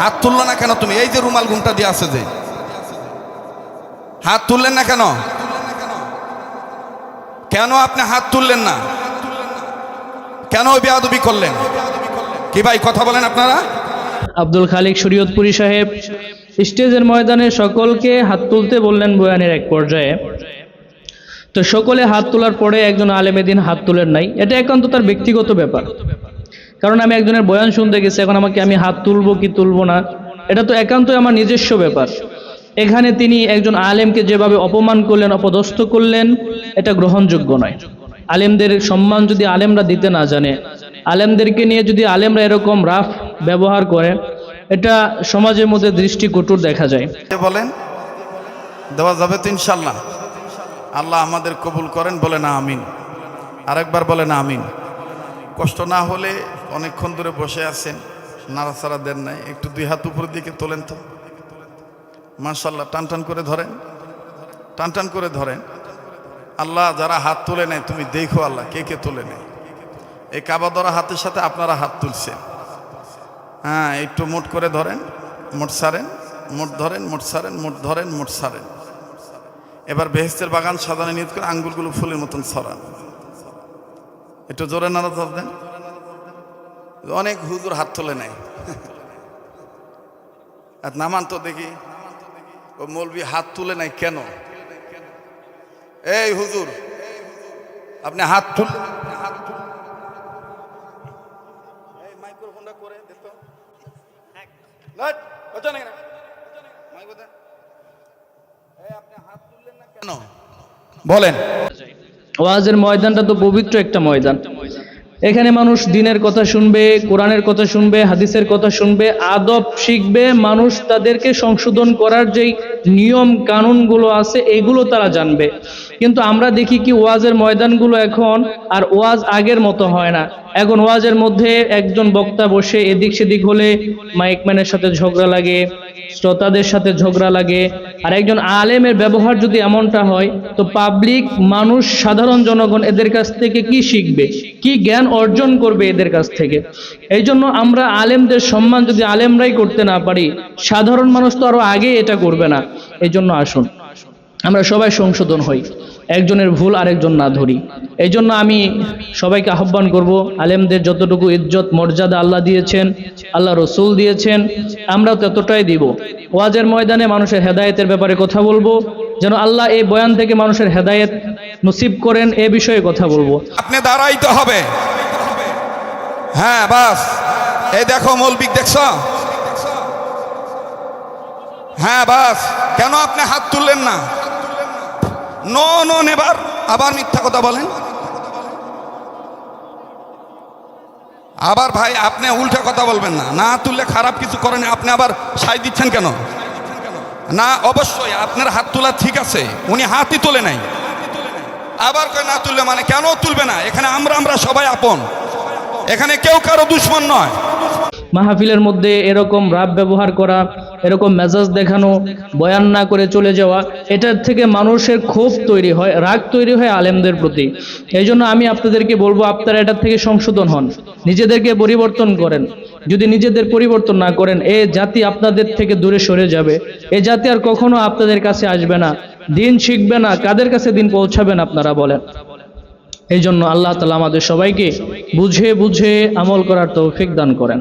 হাত তুললো না কেন তুমি? এই যে রুমাল ঘুমটা দিয়ে আছে যে। হাত তুললেন না কেন? কেন আপনি হাত তুললেন না? কেন বেয়াদবি করলেন? কি ভাই, কথা বলেন আপনারা? আব্দুল খালিক শরীয়তপুরী সাহেব, স্টেজের ময়দানে সকলকে হাত তুলতে বললেন বয়ানের এক পর্যায়ে। তো সকলে হাত তোলার পরে একজন আলেমেদিন হাত তুলেন নাই। এটা একান্ত তার ব্যক্তিগত ব্যাপার। কারণ আমি একজনের বয়ান শুনতে গেছি, এখন আমাকে আমি হাত তুলবো কি তুলবো না, এটা তো একান্তই আমার নিজস্ব ব্যাপার। এখানে তিনি একজন আলেমকে যেভাবে অপমান করলেন, অপদস্থ করলেন, এটা গ্রহণযোগ্য নয়। আলেমদের সম্মান যদি আলেমরা দিতে না জানে, আলেমদেরকে নিয়ে যদি আলেমরা এরকম রাফ ব্যবহার করে, এটা সমাজের মধ্যে দৃষ্টি কটুর দেখা যায়। বলেন? দেওয়া যাবে তো ইনশাল্লাহ। আল্লাহ আমাদের কবুল করেন বলে না আমিন। আরেকবার বলে না আমিন। কষ্ট না হলে অনেকক্ষণ ধরে বসে আছেন, নাড়াচাড়া দেন নাই, একটু দুই হাত উপরের দিকে তোলেন তো। মার্শাল্লাহ টান টান করে ধরেন, টান টান করে ধরেন। আল্লাহ যারা হাত তুলে নেয়, তুমি দেখো আল্লাহ কে কে তুলে নেয়। এই কাবা ধরা হাতের সাথে আপনারা হাত তুলছেন। হ্যাঁ একটু মোট করে ধরেন, মোট সারেন, মোট ধরেন, মোট সারেন, মোট ধরেন, মোট সারেন। এবার বেহেস্তের বাগান সাজানো নিয়ত করে আঙ্গুলগুলো ফুলের মতন ছড়ান। একটু জোরে নাড়া ধর দেন অনেক হুজুর হাত তুলে নাই আর নামান তো দেখি, ও মৌলবি হাত তুলে নাই কেন? এই হুজুর, আপনি হাত তুল। হাত করে বলেন। ওয়াজের ময়দানটা তো পবিত্র একটা ময়দান। এখানে মানুষ দিনের কথা শুনবে, কোরআনের কথা শুনবে, হাদিসের কথা শুনবে, আদব শিখবে, মানুষ তাদেরকে সংশোধন করার যেই নিয়ম, কানুনগুলো আছে, এগুলো তারা জানবে। কিন্তু আমরা দেখি কি ওয়াজের ময়দানগুলো এখন আর ওয়াজ আগের মতো হয় না। এখন ওয়াজের মধ্যে একজন বক্তা বসে এদিক সেদিক হলে মাইকম্যানের সাথে ঝগড়া লাগে, শ্রোতাদের সাথে ঝগড়া লাগে। আর একজন আলেমের ব্যবহার যদি এমনটা হয়, তো পাবলিক মানুষ, সাধারণ জনগণ এদের কাছ থেকে কি শিখবে? কি জ্ঞান অর্জন করবে এদের কাছ থেকে? এই জন্য আমরা আলেমদের সম্মান যদি আলেমরাই করতে না পারি, সাধারণ মানুষ তো আরও আগে এটা করবে না। এই জন্য আসুন। আমরা সবাই সংশোধন হই, একজনের ভুল আরেকজন না ধরি। এই জন্য আমি সবাইকে আহ্বান করব, আলেমদের যতটুকু ইজ্জত, মর্যাদা আল্লাহ দিয়েছেন, আল্লাহ রসুল দিয়েছেন আমরা ততটাই দিব। ওয়াজের ময়দানে মানুষের হেদায়েতের ব্যাপারে কথা বলব, যেন আল্লাহ এই বয়ান থেকে মানুষের হেদায়েত নসিব করেন, এ বিষয়ে কথা বলব। আপনি দাঁড়াইতে হবে। হ্যাঁ বাস। এই দেখো মৌলবিক দেখছ? হ্যাঁ বাস। কেন আপনি হাত তুললেন না? নো নো নেবার আবার মিথ্যা কথা বলেন। আবার ভাই, আপনি উল্টা কথা বলবেন না। না তুললে খারাপ কিছু করেন, আপনি আবার সাই দিচ্ছেন কেন? না, অবশ্যই, আপনার হাত তোলা ঠিক আছে। উনি হাতই তোলে নাই। আবার কয় না তুললে মানে? কেন তুলবে না? এখানে আমরা আমরা সবাই আপন। এখানে কেউ কারও দুশ্মন নয়। মাহফিলের মধ্যে এরকম রাব ব্যবহার করা, এরকম মেজাজ দেখানো, বয়ান না করে চলে যাওয়া, এটার থেকে মানুষের ক্ষোভ তৈরি হয়, রাগ তৈরি হয় আলেমদের প্রতি। এই জন্য আমি আপনাদেরকে বলব, আপনারা এটার থেকে সংশোধন হন, নিজেদেরকে পরিবর্তন করেন। যদি নিজেদের পরিবর্তন না করেন, এ জাতি আপনাদের থেকে দূরে সরে যাবে। এ জাতি আর কখনো আপনাদের কাছে আসবে না। দিন শিখবে না, কাদের কাছে দিন পৌঁছাবেন আপনারা বলেন। এই জন্য আল্লাহ তালা আমাদের সবাইকে বুঝে বুঝে আমল করার তৌফিক দান করেন।